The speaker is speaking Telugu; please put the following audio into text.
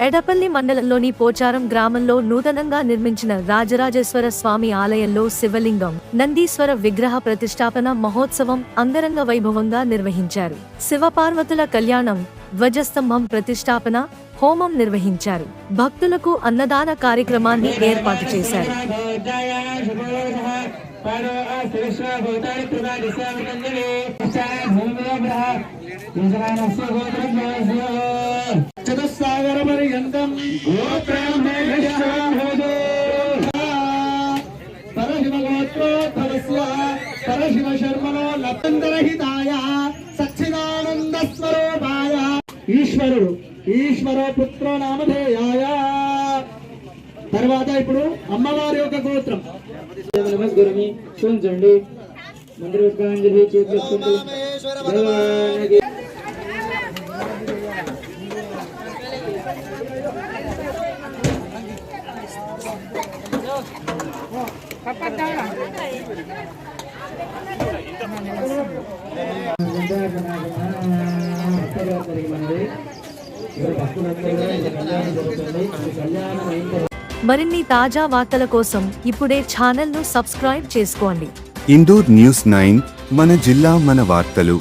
ఎడపల్లి మండలంలోని పోచారం గ్రామంలో నూతనంగా నిర్మించిన రాజరాజేశ్వర స్వామి ఆలయంలో శివలింగం నందీశ్వర విగ్రహ ప్రతిష్టాపన మహోత్సవం అంగరంగ వైభవంగా నిర్వహించారు. శివపార్వతుల కళ్యాణం ధ్వజస్తంభం ప్రతిష్టాపన హోమం నిర్వహించారు. భక్తులకు అన్నదాన కార్యక్రమాన్ని ఏర్పాటు చేశారు. చతుస్సాగర పరశివ శర్మలో లబ్ధరహితాయ సచ్చిదానంద స్వరూపాయ ఈశ్వరుడు ఈశ్వర పుత్రో నామధేయాయ తర్వాత ఇప్పుడు అమ్మవారి యొక్క గోత్రం. నమస్గురుని చూంచండి మంత్రి పుష్పాంజలి మరిన్ని తాజా వార్తల కోసం ఇప్పుడే ఛానల్ను సబ్స్క్రైబ్ చేసుకోండి. ఇందూర్ న్యూస్ నైన్ మన జిల్లా మన వార్తలు.